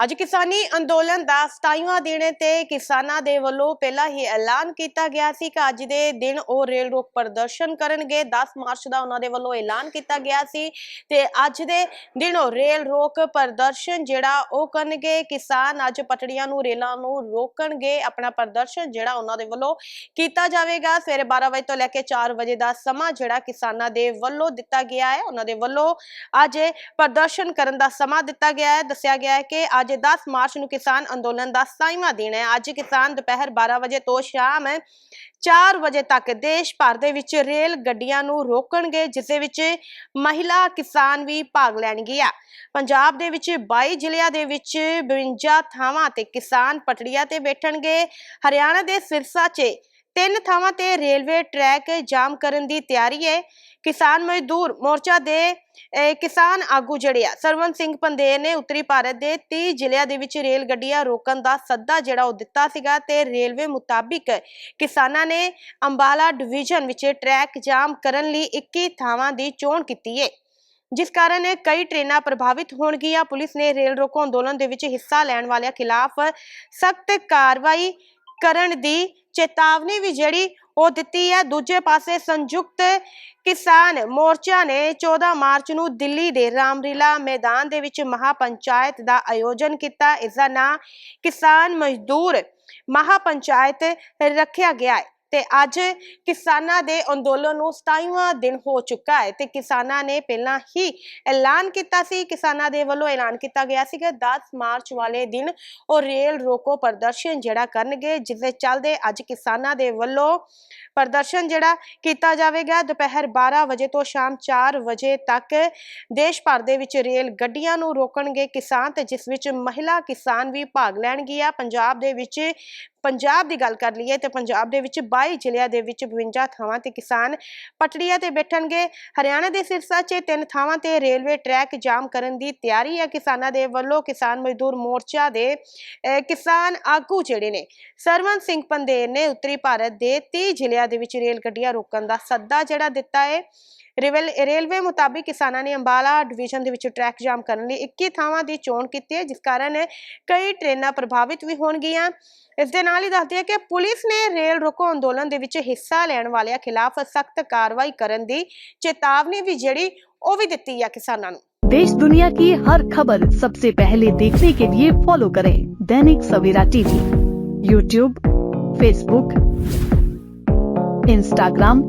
ਅੱਜ ਕਿਸਾਨੀ ਅੰਦੋਲਨ ਦਾ 27ਵਾਂ ਦਿਨ ਹੈ ਤੇ ਕਿਸਾਨਾਂ ਦੇ ਵੱਲੋਂ ਪਹਿਲਾਂ ਹੀ ਐਲਾਨ ਕੀਤਾ ਗਿਆ ਸੀ ਕਿ ਅੱਜ ਦੇ ਦਿਨ ਉਹ ਰੇਲ ਰੋਕ ਪ੍ਰਦਰਸ਼ਨ ਕਰਨਗੇ। 10 ਮਾਰਚ ਦਾ ਉਹਨਾਂ ਦੇ ਵੱਲੋਂ ਐਲਾਨ ਕੀਤਾ ਗਿਆ ਸੀ ਤੇ ਅੱਜ ਦੇ ਦਿਨ ਉਹ ਰੇਲ ਰੋਕ ਪ੍ਰਦਰਸ਼ਨ ਜਿਹੜਾ ਉਹ ਕਰਨਗੇ। ਕਿਸਾਨ ਅੱਜ ਪਟੜੀਆਂ ਨੂੰ ਰੇਲਾਂ ਨੂੰ ਰੋਕਣਗੇ। ਆਪਣਾ ਪ੍ਰਦਰਸ਼ਨ ਜਿਹੜਾ ਉਹਨਾਂ ਦੇ ਵੱਲੋਂ ਕੀਤਾ ਜਾਵੇਗਾ। ਸਵੇਰੇ 12 ਵਜੇ ਤੋਂ ਲੈ ਕੇ 4 ਵਜੇ ਦਾ ਸਮਾਂ ਜਿਹੜਾ ਕਿਸਾਨਾਂ ਦੇ ਵੱਲੋਂ ਦਿੱਤਾ ਗਿਆ ਹੈ। ਉਹਨਾਂ ਦੇ ਵੱਲੋਂ ਅੱਜ ਪ੍ਰਦਰਸ਼ਨ ਕਰਨ ਦਾ ਸਮਾਂ ਦਿੱਤਾ ਗਿਆ ਹੈ। ਦੱਸਿਆ ਗਿਆ ਹੈ ਕਿ ਅੱਜ 10 ਮਾਰਚ ਨੂੰ ਕਿਸਾਨ ਅੰਦੋਲਨ ਦਾ 27ਵਾਂ ਦਿਨ ਹੈ। ਅੱਜ ਕਿਸਾਨ ਦੁਪਹਿਰ 12 ਵਜੇ ਤੋਂ ਸ਼ਾਮ 4 ਵਜੇ ਤੱਕ ਦੇਸ਼ ਭਰ ਦੇ ਵਿੱਚ ਰੇਲ ਗੱਡੀਆਂ ਨੂੰ ਰੋਕਣਗੇ, ਜਿਸ ਦੇ ਵਿੱਚ ਮਹਿਲਾ ਕਿਸਾਨ ਵੀ ਭਾਗ ਲੈਣਗੀਆਂ ਪੰਜਾਬ ਦੇ ਵਿੱਚ 22 ਜ਼ਿਲ੍ਹਿਆਂ ਦੇ ਵਿੱਚ 52 ਥਾਵਾਂ ਤੇ ਕਿਸਾਨ ਪਟੜੀਆਂ ਤੇ ਬੈਠਣਗੇ। ਹਰਿਆਣਾ ਦੇ ਸਿਰਸਾ 'ਚ ਤਿੰਨ ਥਾਵਾਂ ਤੇ ਰੇਲਵੇ ਟਰੈਕ ਜਾਮ ਕਰਨ ਦੀ ਤਿਆਰੀ ਹੈ। ਕਿਸਾਨ ਮਜ਼ਦੂਰ ਮੋਰਚਾ ਦੇ ਕਿਸਾਨ ਆਗੂ ਜਿਹੜੇ ਆ ਸਰਵਨ ਸਿੰਘ ਪੰਦੇਰ ਨੇ ਉੱਤਰੀ ਭਾਰਤ ਦੇ 30 ਜ਼ਿਲ੍ਹਿਆਂ ਦੇ ਵਿੱਚ ਰੇਲ ਗੱਡੀਆਂ ਰੋਕਣ ਦਾ ਸੱਦਾ ਜਿਹੜਾ ਉਹ ਦਿੱਤਾ ਸੀਗਾ ਤੇ ਰੇਲਵੇ ਮੁਤਾਬਿਕ ਕਿਸਾਨਾਂ ਨੇ ਅੰਬਾਲਾ ਡਿਵੀਜ਼ਨ ਵਿੱਚ ਟਰੈਕ ਜਾਮ ਕਰਨ ਲਈ 21 ਥਾਵਾਂ ਦੀ ਚੋਣ ਕੀਤੀ ਹੈ ਜਿਸ ਕਾਰਨ ਕਈ ਟ੍ਰੇਨਾਂ ਪ੍ਰਭਾਵਿਤ ਹੋਣਗੀਆਂ। ਪੁਲਿਸ ਨੇ ਰੇਲ ਰੋਕੋ ਅੰਦੋਲਨ ਦੇ ਵਿੱਚ ਹਿੱਸਾ ਲੈਣ ਵਾਲਿਆਂ ਖਿਲਾਫ ਸਖਤ ਕਾਰਵਾਈ ਕਰਨ ਦੀ ਚੇਤਾਵਨੀ ਵੀ ਜਿਹੜੀ ਉਹ ਦਿੱਤੀ ਹੈ। ਦੂਜੇ ਪਾਸੇ ਸੰਯੁਕਤ ਕਿਸਾਨ ਮੋਰਚਾ ਨੇ 14 ਮਾਰਚ ਨੂੰ ਦਿੱਲੀ ਦੇ ਰਾਮਲੀਲਾ ਮੈਦਾਨ ਦੇ ਵਿੱਚ ਮਹਾਪੰਚਾਇਤ ਦਾ ਆਯੋਜਨ ਕੀਤਾ। ਇਸ ਦਾ ਨਾਂ ਕਿਸਾਨ ਮਜ਼ਦੂਰ ਮਹਾਪੰਚਾਇਤ ਰੱਖਿਆ ਗਿਆ ਹੈ। ਤੇ ਅੱਜ ਕਿਸਾਨਾਂ ਦੇ ਅੰਦੋਲਨ ਨੂੰ 27ਵਾਂ ਦਿਨ ਹੋ ਚੁੱਕਾ ਹੈ ਤੇ ਕਿਸਾਨਾਂ ਨੇ ਪਹਿਲਾਂ ਹੀ ਐਲਾਨ ਕੀਤਾ ਸੀ। ਕਿਸਾਨਾਂ ਦੇ ਵੱਲੋਂ ਐਲਾਨ ਕੀਤਾ ਗਿਆ ਸੀ ਕਿ 10 ਮਾਰਚ ਵਾਲੇ ਦਿਨ ਉਹ ਰੇਲ ਰੋਕੋ ਪ੍ਰਦਰਸ਼ਨ ਜਿਹੜਾ ਕਰਨਗੇ, ਜਿਸ ਦੇ ਚੱਲਦੇ ਅੱਜ ਕਿਸਾਨਾਂ ਦੇ ਵੱਲੋਂ ਪ੍ਰਦਰਸ਼ਨ ਜਿਹੜਾ ਕੀਤਾ ਜਾਵੇਗਾ। ਦੁਪਹਿਰ 12 ਵਜੇ ਤੋਂ ਸ਼ਾਮ 4 ਵਜੇ ਤੱਕ ਦੇਸ਼ ਭਰ ਦੇ ਵਿੱਚ ਰੇਲ ਗੱਡੀਆਂ ਨੂੰ ਰੋਕਣਗੇ ਕਿਸਾਨ ਤੇ ਜਿਸ ਵਿੱਚ ਮਹਿਲਾ ਕਿਸਾਨ ਵੀ ਭਾਗ ਲੈਣਗੀਆਂ। ਪੰਜਾਬ ਦੇ ਵਿੱਚ ਪੰਜਾਬ ਦੀ ਗੱਲ ਕਰ ਲਈਏ ਤੇ ਪੰਜਾਬ ਦੇ ਵਿੱਚ 22 ਜ਼ਿਲ੍ਹਿਆਂ ਦੇ ਵਿੱਚ 52 ਥਾਵਾਂ ਤੇ ਕਿਸਾਨ ਪਟੜੀਆਂ ਤੇ ਬੈਠਣਗੇ। ਹਰਿਆਣਾ ਦੇ ਸਿਰਸਾ 'ਚ ਤਿੰਨ ਥਾਵਾਂ ਤੇ ਰੇਲਵੇ ਟਰੈਕ ਜਾਮ ਕਰਨ ਦੀ ਤਿਆਰੀ ਹੈ। ਕਿਸਾਨਾਂ ਦੇ ਵੱਲੋਂ ਕਿਸਾਨ ਮਜ਼ਦੂਰ ਮੋਰਚਾ ਦੇ ਕਿਸਾਨ ਆਗੂ ਜਿਹੜੇ ਨੇ, ਸਰਵਨ ਸਿੰਘ ਪੰਦੇਰ ਨੇ ਉੱਤਰੀ ਭਾਰਤ ਦੇ 30 ਜ਼ਿਲ੍ਹਿਆਂ ਦੇ ਵਿੱਚ ਰੇਲ ਗੱਡੀਆਂ ਰੋਕਣ ਦਾ ਸੱਦਾ ਜਿਹੜਾ ਦਿੱਤਾ ਹੈ। ਰੇਲਵੇ ਮੁਤਾਬਿਕ ਕਿਸਾਨਾਂ ਨੇ ਅੰਬਾਲਾ ਡਿਵੀਜ਼ਨ ਦੇ ਵਿੱਚ ਟਰੈਕ ਜਾਮ ਕਰਨ ਲਈ 21 ਥਾਵਾਂ ਦੀ ਚੋਣ ਕੀਤੀ ਹੈ ਜਿਸ ਕਾਰਨ ਕਈ ਟ੍ਰੇਨਾਂ ਪ੍ਰਭਾਵਿਤ ਵੀ ਹੋਣਗੀਆਂ ਇਸ ਦੇ ਨਾਲ ਹੀ ਦੱਸਦੇ ਹਾਂ ਕਿ ਪੁਲਿਸ ਨੇ ਰੇਲ ਰੋਕੋ ਅੰਦੋਲਨ ਦੇ ਵਿੱਚ ਹਿੱਸਾ ਲੈਣ ਵਾਲਿਆਂ ਖਿਲਾਫ ਸਖਤ ਕਾਰਵਾਈ ਕਰਨ ਦੀ ਚੇਤਾਵਨੀ ਵੀ ਜਿਹੜੀ ਉਹ ਵੀ ਦਿੱਤੀ ਹੈ ਕਿਸਾਨਾਂ ਨੂੰ देश दुनिया की हर खबर सबसे पहले देखने के लिए फॉलो करें Dainik Savera TV YouTube Facebook Instagram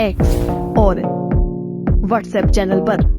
X और व्हाट्सएप चैनल पर।